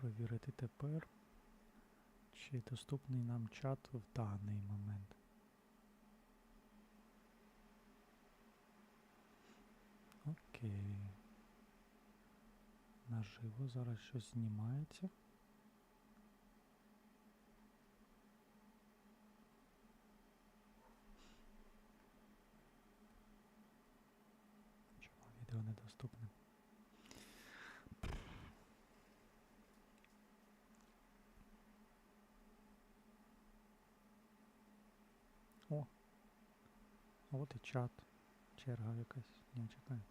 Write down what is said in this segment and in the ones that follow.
провірити тепер, чи доступний нам чат в даний момент. Окей. Наживо зараз щось знімається. Чому відео недоступне? О! А от і чат. Черга якась. Не чекай.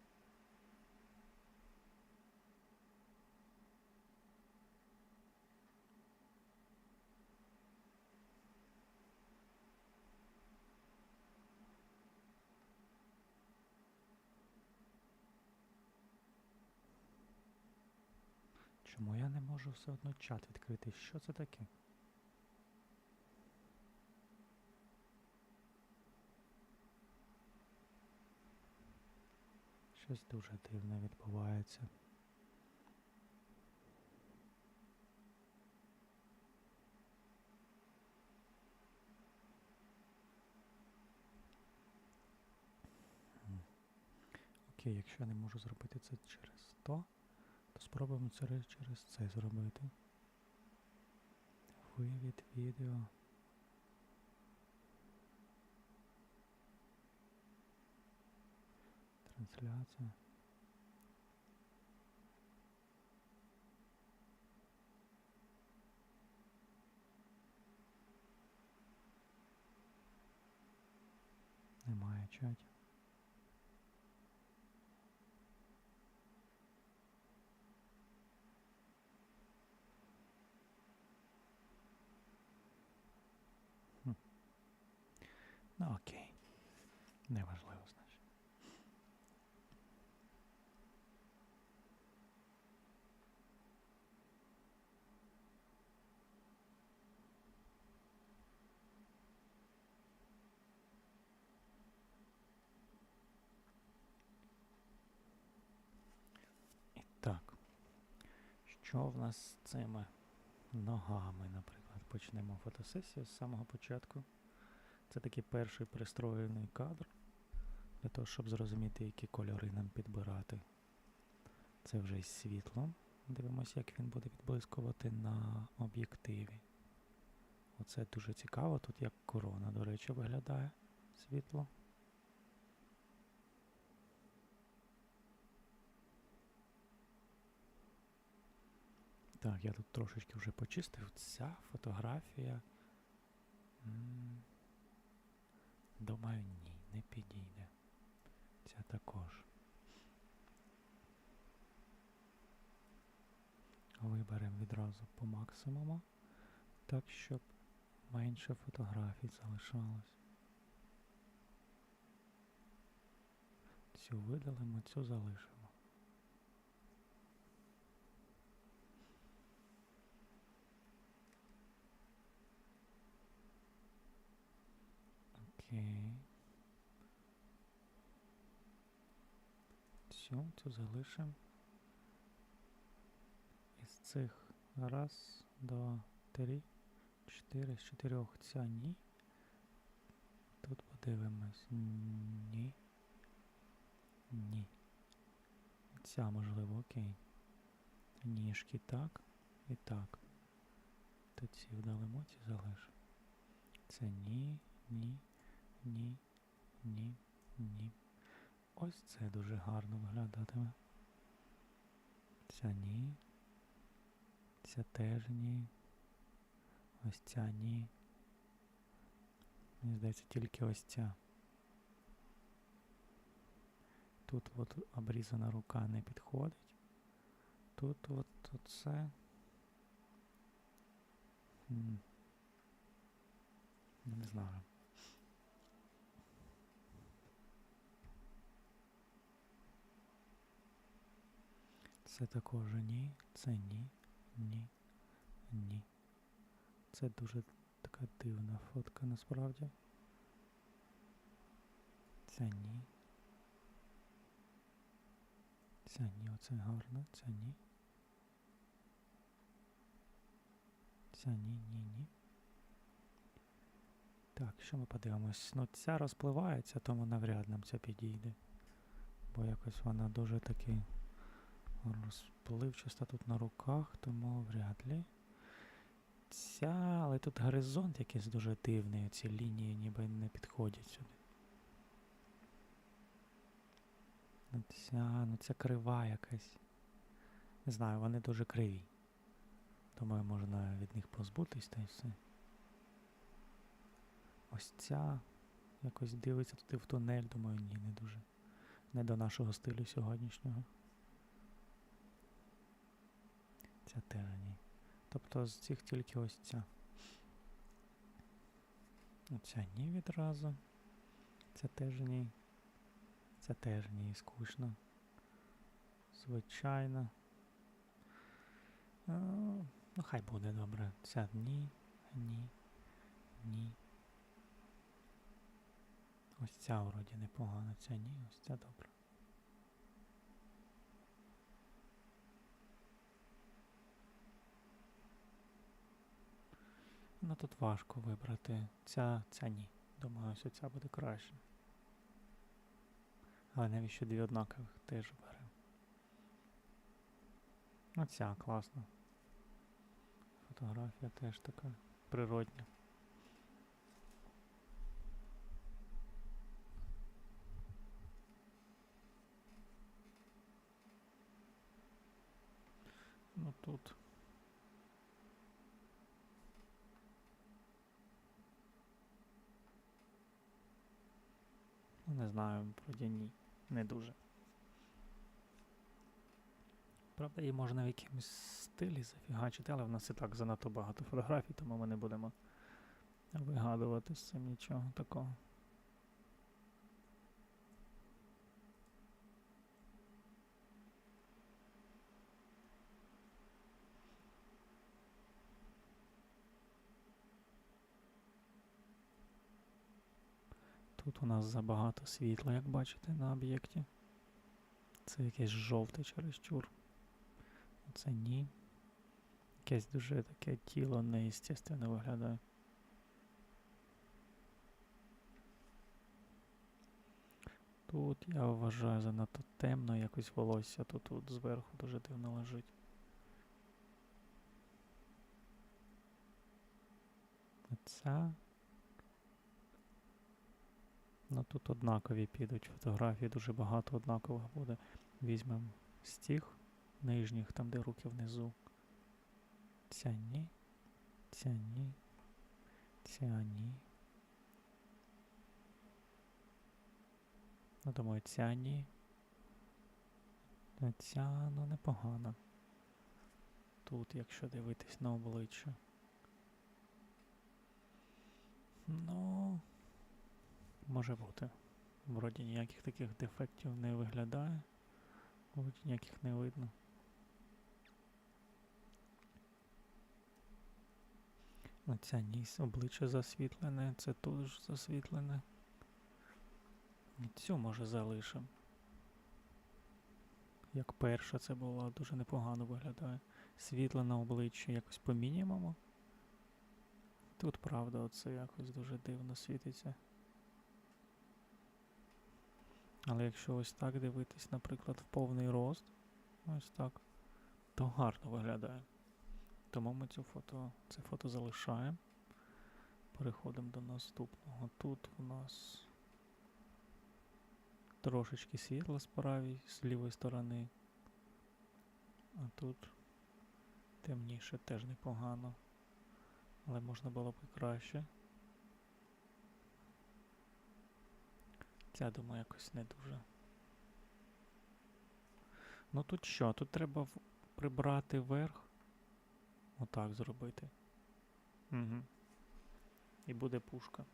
Чому я не можу все одно чат відкрити? Що це таке? Щось дуже дивне відбувається. Окей, якщо я не можу зробити це через то, то спробуємо це через це зробити. Вивід відео. Трансляція. Немає чатів. Ну окей. Неважливо, значить. І так. Що в нас з цими ногами, наприклад? Почнемо фотосесію з самого початку. Це такий перший пристроєний кадр для того, щоб зрозуміти, які кольори нам підбирати. Це вже із світлом. Дивимося, як він буде відблискувати на об'єктиві. Оце дуже цікаво. Тут як корона, до речі, виглядає світло. Так, я тут трошечки вже почистив. Ця фотографія. Думаю, ні, не підійде. Ця також. Виберемо відразу по максимуму, так, щоб менше фотографій залишалось. Цю видалимо, цю залишимо. Окей. Цю, цю залишимо. Із цих раз, два, три, чотири, з чотирьох ця ні. Тут подивимось. Ні. Ні. Ця можливо, окей. Ніжки так і так. То ці вдалимо, ці залишимо. Це ні, ні, ні, ні, ні. Ось це дуже гарно виглядатиме. Ця ні. Ця теж ні. Ось ця ні. Мені здається, тільки ось ця. Тут от обрізана рука не підходить. Тут от оце. Не знаю. Це також ні, це ні, ні, ні. Це дуже така дивна фотка насправді. Це ні. Це ні, оце гарно, це ні. Ця ні, ні, ні. Так, що ми подивимось? Ну, ця розпливається, тому навряд нам це підійде. Бо якось вона дуже таки розпливчаста тут на руках, тому вряд ли. Ця, але тут горизонт якийсь дуже дивний, ці лінії ніби не підходять сюди. Ну, ця, ну ця крива якась. Не знаю, вони дуже криві. Думаю, можна від них позбутись та й все. Ось ця якось дивиться туди в тунель, думаю, ні, не дуже. Не до нашого стилю сьогоднішнього. Ця ні. Тобто з цих тільки ось ця. Оця ні відразу. Ця теж ні. Ця теж ні, скучно. Звичайно. Ну, хай буде добре. Ця ні, ні, ні. Ось ця вроді непогана, ця ні, ось ця добра. Ну тут важко вибрати. Ця, ця ні. Думаю, ось ця буде краще. Але навіщо дві однакових теж беремо. Ну ця класна. Фотографія теж така природня. Ну тут. Не знаю, ні. Не дуже. Правда, її можна в якомусь стилі зафігачити, але в нас і так занадто багато фотографій, тому ми не будемо вигадувати з цим нічого такого. У нас забагато світла, як бачите, на об'єкті. Це якесь жовте чересчур. Це ні. Якесь дуже таке тіло неестественно виглядає. Тут я вважаю занадто темно, якось волосся тут, тут зверху дуже дивно лежить. Оця. Ну тут однакові підуть фотографії, дуже багато однакових буде. Візьмемо тих нижніх, там де руки внизу. Ця ні. Ця ні. Ця ні. Ну, думаю, ця ні. Ця, ну, непогана. Тут, якщо дивитись на обличчя. Ну, може бути. Вроді ніяких таких дефектів не виглядає. Вроді ніяких не видно. Оця ніс обличчя засвітлене, це тут ж засвітлене. І Цю може залишимо. Як перша це була, дуже непогано виглядає. Світло на обличчі якось по мінімуму. Тут, правда, оце якось дуже дивно світиться. Але якщо ось так дивитись, наприклад, в повний рост, ось так, то гарно виглядає. Тому ми цю фото, це фото залишаємо. Переходимо до наступного. Тут у нас трошечки світла з правої, з лівої сторони. А тут темніше теж непогано. Але можна було б краще. Ця, думаю, якось не дуже. Ну тут що? Тут треба прибрати верх. Отак зробити. Угу. І буде пушка.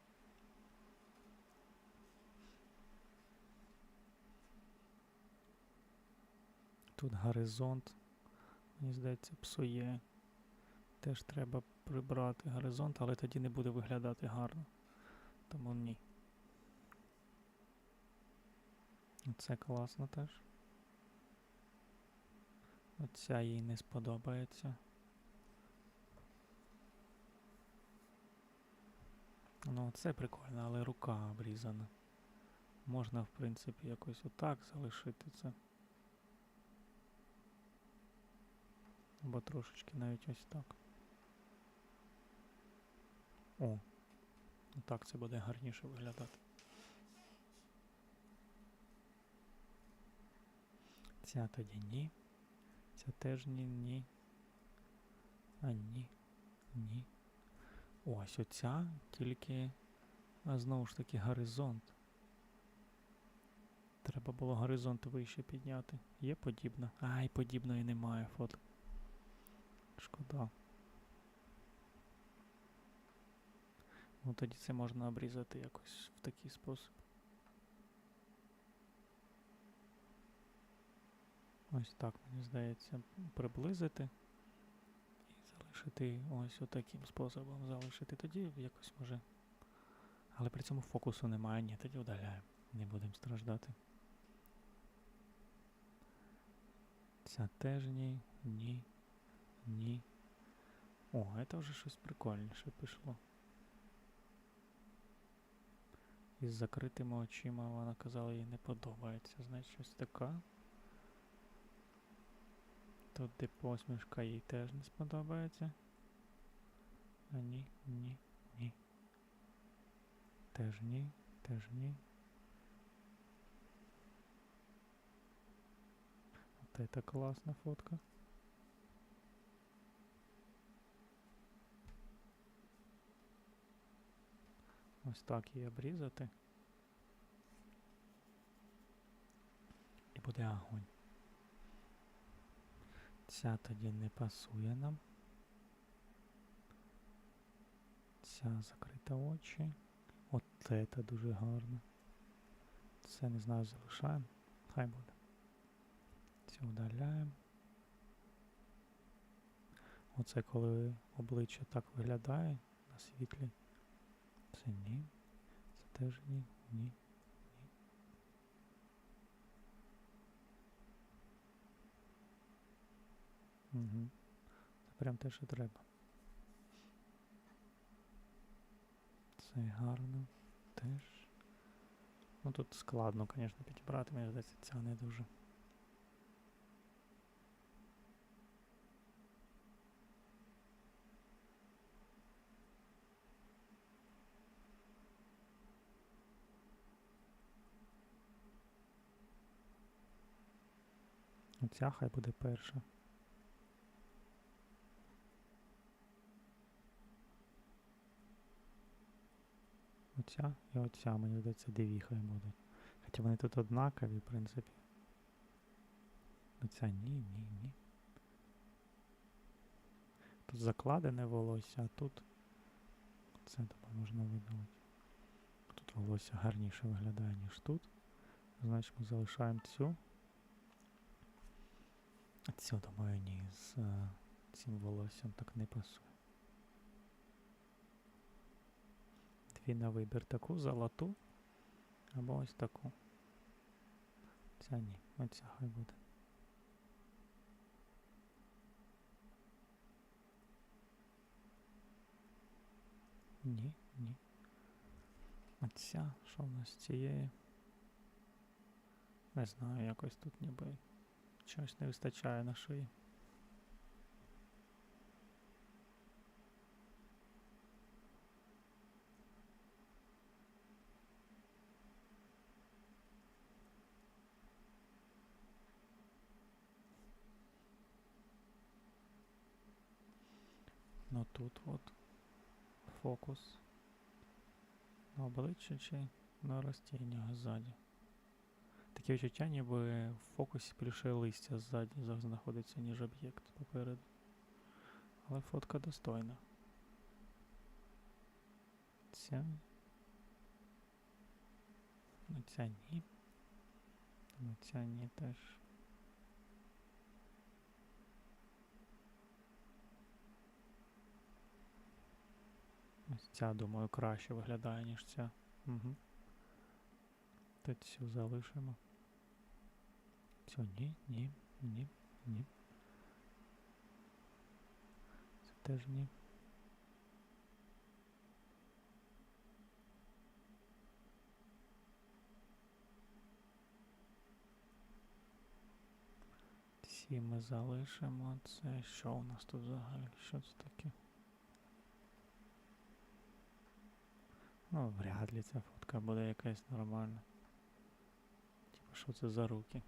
Тут горизонт, мені здається, псує. Теж треба прибрати горизонт, але тоді не буде виглядати гарно. Тому ні. Це класно теж. Оця їй не сподобається. Ну, це прикольно, але рука обрізана. Можна, в принципі, якось отак залишити це. Або трошечки навіть ось так. О, так це буде гарніше виглядати. Ця тоді ні. Ця теж ні, ні. А ні. Ні. Ось оця тільки а знову ж таки горизонт. Треба було горизонт вище підняти. Є подібна? Ай, подібної немає фото. Шкода. Ну тоді це можна обрізати якось в такий спосіб. Ось так, мені здається, приблизити і залишити ось отаким способом залишити. Тоді якось може. Але при цьому фокусу немає, ні, тоді удаляємо. Не будемо страждати. Ця теж ні, ні, ні. О, це вже щось прикольніше пішло. Із закритими очима вона казала, їй не подобається. Значить, щось така. Тут де посмішка їй теж не сподобається. А ні, ні, ні. Теж ні, теж ні. От это класна фотка. Ось так її обрізати. І буде огонь. Ця тоді не пасує нам. Ця закрита очі. От це дуже гарно. Це не знаю, залишаємо. Хай буде. Цю удаляємо. Оце коли обличчя так виглядає на світлі. Це ні. Це теж ні, ні, Угу. Це прям те, що треба. Це гарно теж. Ну тут складно, звісно, підібрати, мені здається, ця не дуже. Оця хай буде перша. Оця і оця, мені здається, дві хай будуть. Хоча вони тут однакові, в принципі. Оця ні, ні, ні. Тут закладене волосся, а тут це думаю, можна видалити. Тут волосся гарніше виглядає, ніж тут. Значить ми залишаємо цю. Цю, думаю, ні, з е, цим волоссям так не пасує. Дві на вибір таку золоту або ось таку. Ця ні, оця хай буде. Ні, ні. Оця, що в нас цієї? Не знаю, якось тут ніби чогось не вистачає на шиї. Тут от фокус на обличчі чи на растіннях ззаді. Таке відчуття, ніби в фокусі більше листя ззаді за- знаходиться, ніж об'єкт попереду. Але фотка достойна. Ця. Ну ця ні. Ну ця ні теж. Ця, думаю, краще виглядає, ніж ця. Угу. Та цю залишимо. Цю ні, ні, ні, ні. Це теж ні. Всі ми залишимо. Це що у нас тут взагалі? Що це таке? Ну, вряд ли ця фотка буде якась нормальна. Типа, що це за руки?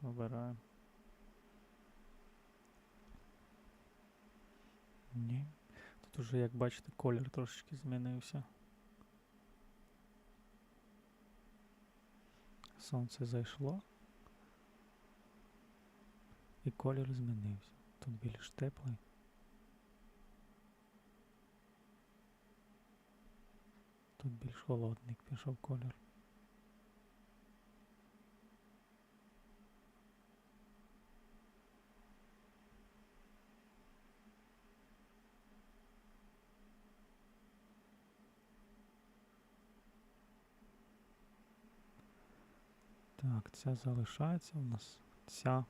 Вибираємо. Ні. Тут уже, як бачите, колір трошечки змінився. Сонце зайшло. І колір змінився. Тут більш теплий. Тут більш холодний пішов колір. Так, ця залишається у нас. Ця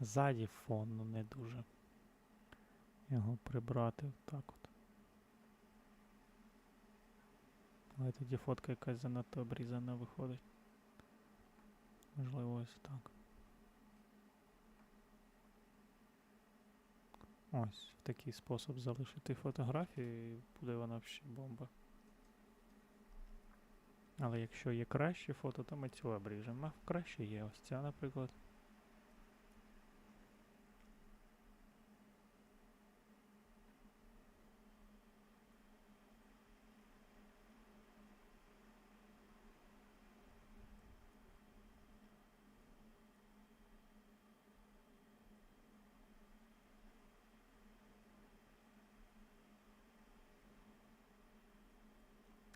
ззаді фон, ну не дуже. Його прибрати так от. Але тоді фотка якась занадто обрізана виходить. Можливо, ось так. Ось в такий спосіб залишити фотографію і буде вона взагалі бомба. Але якщо є краще фото, то ми цю обріжемо. А краще є ось ця, наприклад.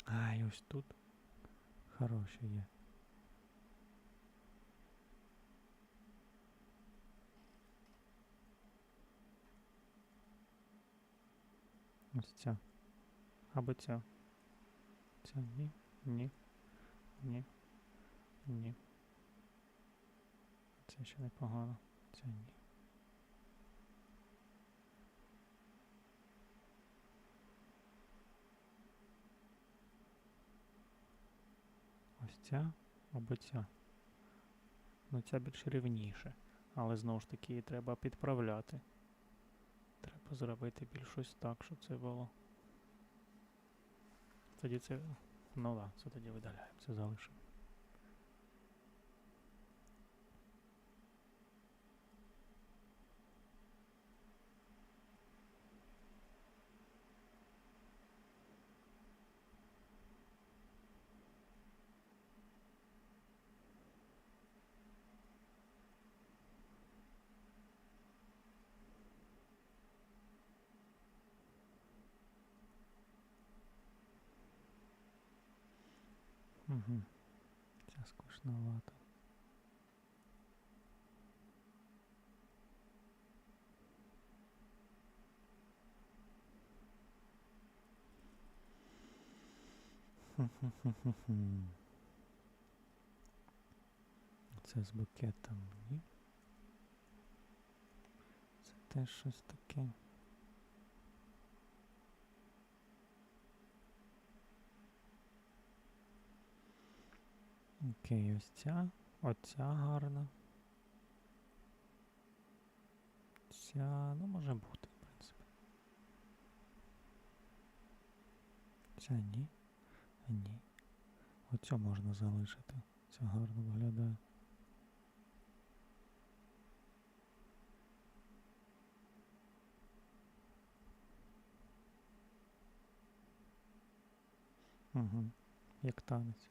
А, і ось тут хороші є. Ось ця. Або ця. Ця ні, ні, ні, ні. Це ще непогано. Це ні. Ось ця або ця. Ну ця більш рівніше. Але знову ж таки її треба підправляти. Треба зробити більш ось так, щоб це було. Тоді це. Ну да, це тоді видаляємо, це залишимо. Угу. Це скучновато. Це з букетом, ні? Це теж щось таке. Окей, ось ця. Оця гарна. Ця, ну може бути, в принципі. Ця ні. Ні. Оцю можна залишити. Ця гарно виглядає. Угу. Як танець.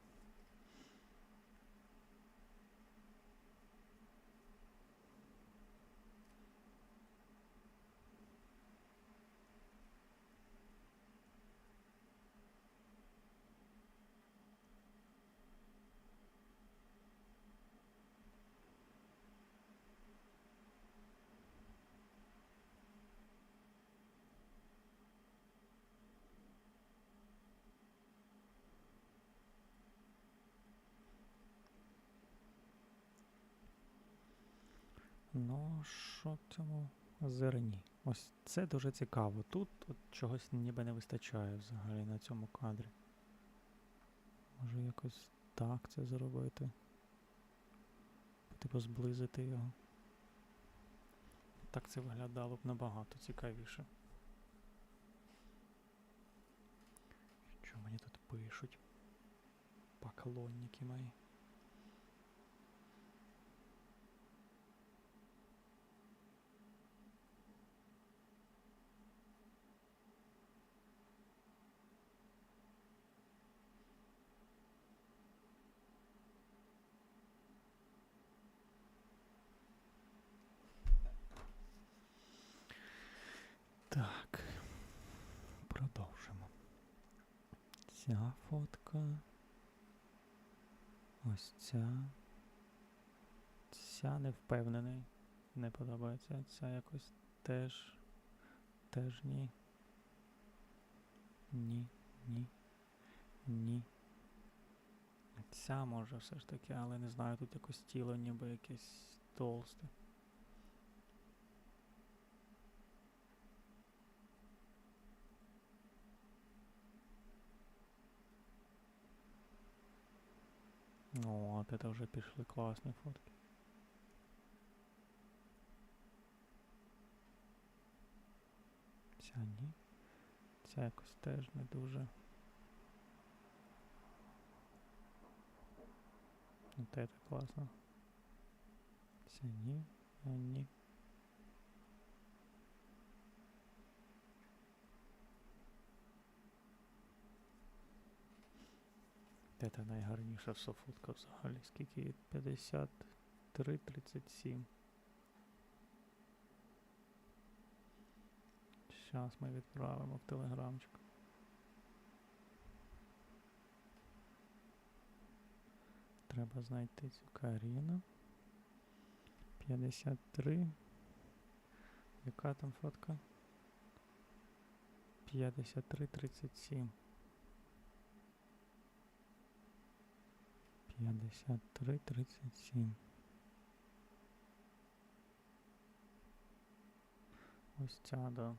Ну, що в цьому зерні? Ось це дуже цікаво. Тут от чогось ніби не вистачає взагалі на цьому кадрі. Може якось так це зробити. Типу зблизити його. Так це виглядало б набагато цікавіше. Що мені тут пишуть? Поклонники мої. Так. Продовжимо. Ця фотка. Ось ця. Ця не впевнений. Не подобається. Ця якось теж. Теж ні. Ні, ні. Ні. Ця може все ж таки, але не знаю, тут якось тіло ніби якесь толсте. Ну, от это вже пішли класні фотки. Ця ні. Ця якось теж не дуже. От это класно. Ця ні, а ні. Це найгарніша все фотка взагалі. Скільки? їй? 53, 37. Зараз ми відправимо в телеграмчик. Треба знайти цю Каріну. 53. Яка там фотка? 53, 37. 53, 37. Ось ця, да.